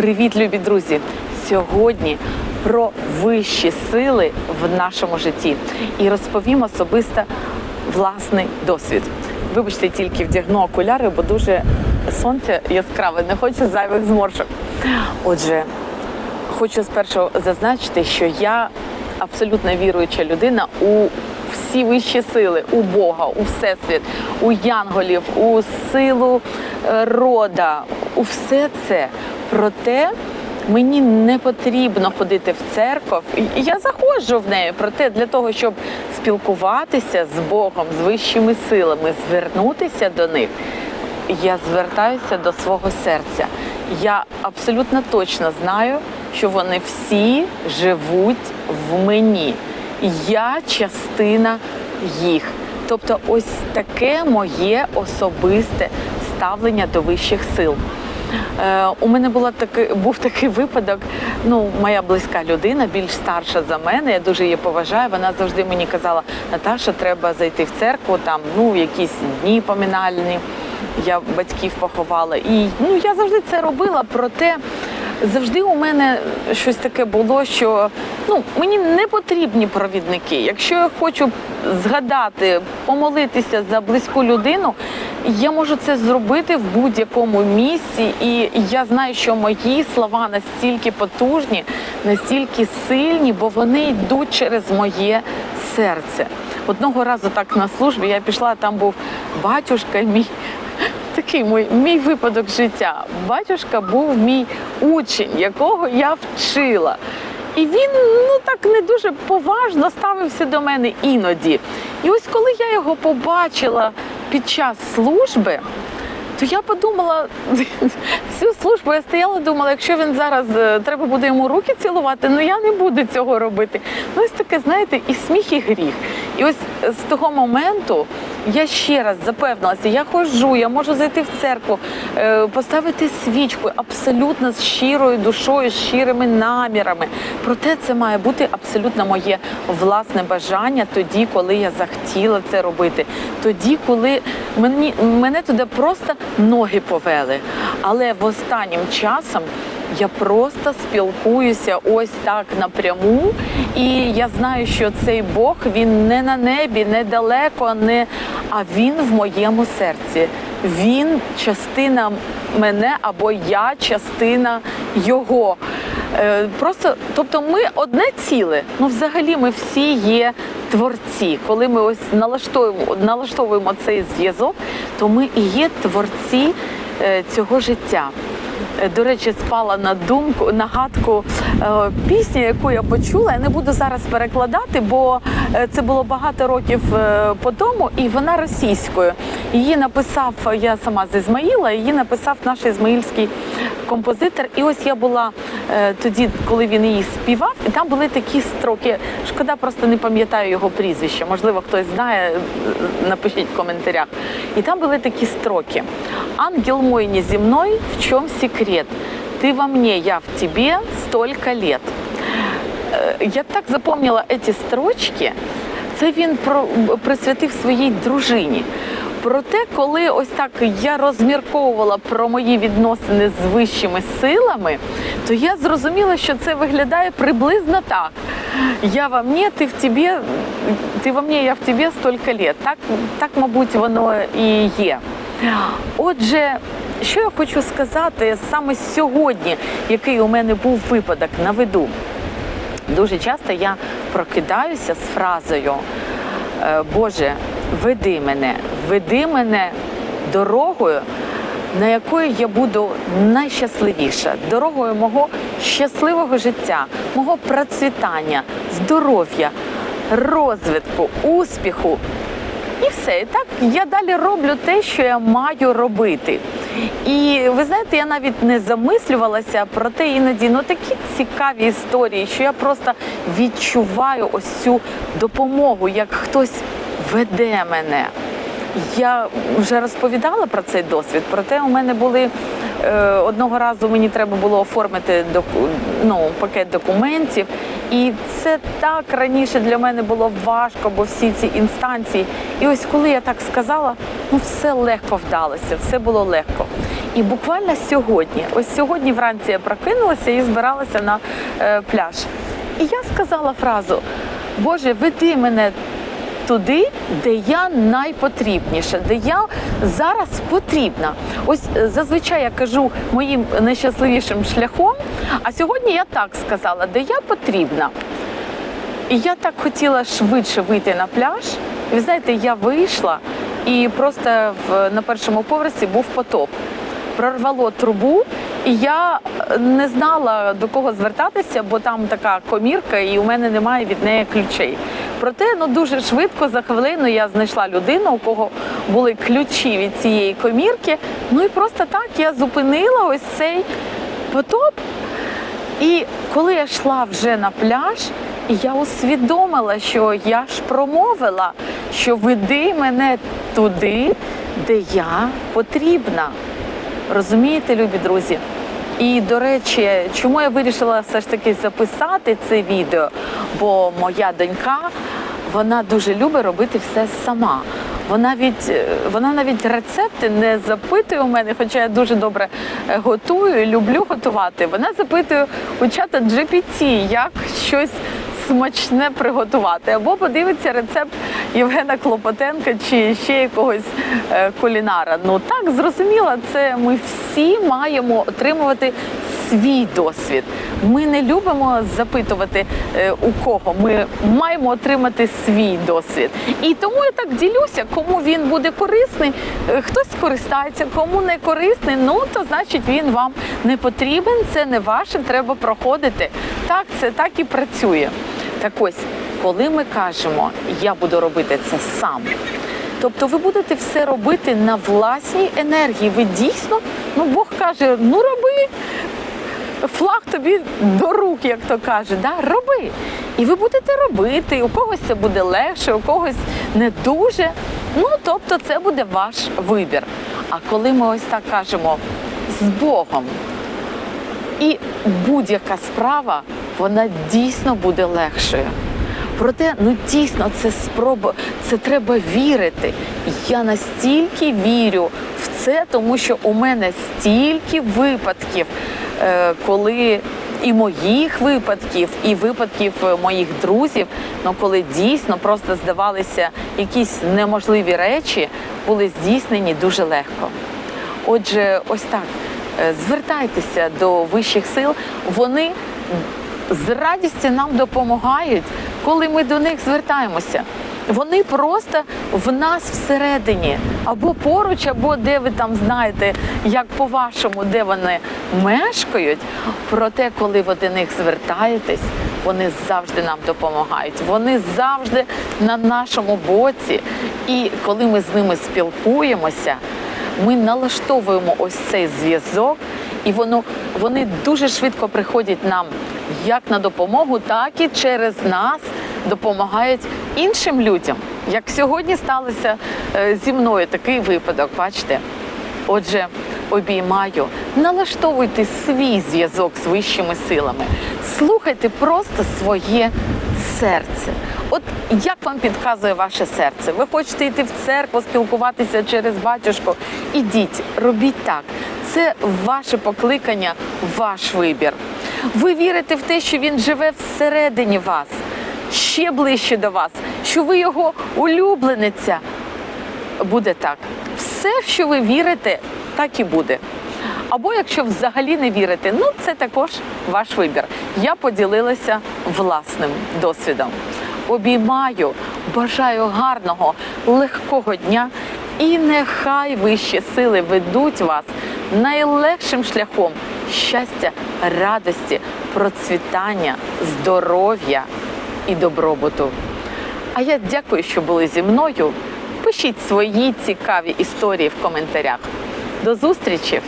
Привіт, любі друзі! Сьогодні про вищі сили в нашому житті і розповім особисто власний досвід. Вибачте, тільки вдягну окуляри, бо дуже сонце яскраве, не хочу зайвих зморшок. Отже, хочу спершу зазначити, що я абсолютно віруюча людина у всі вищі сили, у Бога, у Всесвіт, у янголів, у силу е, рода, у все це. Проте мені не потрібно ходити в церкву. І Я заходжу в неї, проте для того, щоб спілкуватися з Богом, з вищими силами, звернутися до них я звертаюся до свого серця. Я абсолютно точно знаю, що вони всі живуть в мені. Я частина їх. Тобто, ось таке моє особисте ставлення до вищих сил. Е, у мене була таки, був такий випадок. Ну, моя близька людина, більш старша за мене. Я дуже її поважаю. Вона завжди мені казала, Наташа, треба зайти в церкву, там ну якісь дні поминальні. Я батьків поховала. І ну я завжди це робила. Проте завжди у мене щось таке було, що ну мені не потрібні провідники. Якщо я хочу згадати, помолитися за близьку людину, я можу це зробити в будь-якому місці, і я знаю, що мої слова настільки потужні, настільки сильні, бо вони йдуть через моє серце. Одного разу так на службі я пішла, там був батюшка мій. Такий мій, мій випадок життя. Батюшка був мій учень, якого я вчила. І він ну так не дуже поважно ставився до мене іноді. І ось коли я його побачила під час служби, то я подумала, цю службу я стояла, думала, якщо він зараз е, треба буде йому руки цілувати, ну я не буду цього робити. Ну ось таке, знаєте, і сміх, і гріх. І ось з того моменту я ще раз запевнилася, я ходжу, я можу зайти в церкву, е, поставити свічку абсолютно з щирою душою, з щирими намірами. Проте це має бути абсолютно моє власне бажання тоді, коли я захотіла це робити. Тоді, коли мені мене туди просто ноги повели. Але в останнім часом я просто спілкуюся ось так напряму, і я знаю, що цей Бог він не на небі, не далеко, не а він в моєму серці. Він частина мене або я частина його. Е, Просто, тобто, ми одне ціле. Ну, взагалі, ми всі є творці. Коли ми ось налаштовуємо, налаштовуємо цей зв'язок, то ми і є творці е, цього життя. Е, До речі, спала на думку нагадку е, пісні, яку я почула. Я не буду зараз перекладати, бо е, це було багато років по тому, і вона російською. Її написав я сама з Ізмаїла, її написав наш ізмаїльський композитор. І ось я була е, тоді, коли він її співав, і там були такі строки. Шкода, просто не пам'ятаю його прізвище. Можливо, хтось знає, е, напишіть в коментарях. І там були такі строки: Ангел мой неземной, в чем секрет? Ты во мне, я в тебе столько лет. Е, Я так запомнила ці строчки. Це він присвятив своїй дружині. Проте, коли ось так я розмірковувала про мої відносини з вищими силами, то я зрозуміла, що це виглядає приблизно так. Я во мне, ти в тебе, ти во мне, я в тебе стільки лет. Так, так, мабуть, воно і є. Отже, що я хочу сказати саме сьогодні, який у мене був випадок на виду. Дуже часто я прокидаюся з фразою е, Боже, веди мене, веди мене дорогою, на якою я буду найщасливіша, дорогою мого щасливого життя, мого процвітання, здоров'я, розвитку, успіху. І все. І так я далі роблю те, що я маю робити. І ви знаєте, я навіть не замислювалася про те іноді ну такі цікаві історії, що я просто відчуваю ось цю допомогу, як хтось веде мене. Я вже розповідала про цей досвід, проте у мене були е, одного разу мені треба було оформити доку, ну, пакет документів. І це так раніше для мене було важко, бо всі ці інстанції. І ось коли я так сказала, ну все легко вдалося, все було легко. І буквально сьогодні, ось сьогодні вранці я прокинулася і збиралася на е, пляж. І я сказала фразу: Боже, веди мене туди, де я найпотрібніша, де я зараз потрібна. Ось е, зазвичай я кажу моїм найщасливішим шляхом, а сьогодні я так сказала, де я потрібна. І я так хотіла швидше вийти на пляж. І ви знаєте, я вийшла, і просто в, на першому поверсі був потоп. Прорвало трубу, і я е, не знала до кого звертатися, бо там така комірка, і у мене немає від неї ключей. Проте ну дуже швидко за хвилину я знайшла людину, у кого були ключі від цієї комірки. Ну і просто так я зупинила ось цей потоп. І коли я йшла вже на пляж, я усвідомила, що я ж промовила, що веди мене туди, де я потрібна. Розумієте, любі друзі? І до речі, чому я вирішила все ж таки записати це відео? Бо моя донька вона дуже любить робити все сама. Вона від вона навіть рецепти не запитує у мене, хоча я дуже добре е, готую, і люблю готувати. Вона запитує у чата GPT, як щось смачне приготувати, або подивиться рецепт Євгена Клопотенка чи ще якогось е, кулінара. Ну так зрозуміло, це ми всі маємо отримувати свій досвід. Ми не любимо запитувати е, у кого. Ми маємо отримати свій досвід. І тому я так ділюся, кому він буде корисний, е, хтось скористається, кому не корисний, ну то значить він вам не потрібен, це не ваше, треба проходити. Так, це так і працює. Так ось, коли ми кажемо, я буду робити це сам. Тобто ви будете все робити на власній енергії. Ви дійсно, ну Бог каже, ну роби, флаг тобі до рук, як то каже, да? роби. І ви будете робити. У когось це буде легше, у когось не дуже. Ну, тобто, це буде ваш вибір. А коли ми ось так кажемо з Богом, і будь-яка справа, вона дійсно буде легшою. Проте, ну дійсно, це спроба, це треба вірити. Я настільки вірю в це, тому що у мене стільки випадків, е, коли і моїх випадків, і випадків е, моїх друзів, ну коли дійсно просто здавалися якісь неможливі речі, були здійснені дуже легко. Отже, ось так. е, Звертайтеся до вищих сил, вони з радістю нам допомагають, коли ми до них звертаємося. Вони просто в нас всередині, або поруч, або де ви там знаєте, як по-вашому, де вони мешкають. Проте, коли ви до них звертаєтесь, вони завжди нам допомагають. Вони завжди на нашому боці. І коли ми з ними спілкуємося, ми налаштовуємо ось цей зв'язок, і воно вони дуже швидко приходять нам як на допомогу, так і через нас допомагають іншим людям. Як сьогодні сталося е, зі мною такий випадок, бачите? Отже, обіймаю, налаштовуйте свій зв'язок з вищими силами, слухайте просто своє серце. От як вам підказує ваше серце? Ви хочете йти в церкву, спілкуватися через батюшку? Ідіть, робіть так. Це ваше покликання, ваш вибір. Ви вірите в те, що він живе всередині вас, ще ближче до вас, що ви його улюблениця. Буде так. Все, в що ви вірите, так і буде. Або якщо взагалі не вірите, ну це також ваш вибір. Я поділилася власним досвідом. Обіймаю, бажаю гарного, легкого дня, і нехай вищі сили ведуть вас найлегшим шляхом щастя, радості, процвітання, здоров'я і добробуту. А я дякую, що були зі мною. Пишіть свої цікаві історії в коментарях. До зустрічі!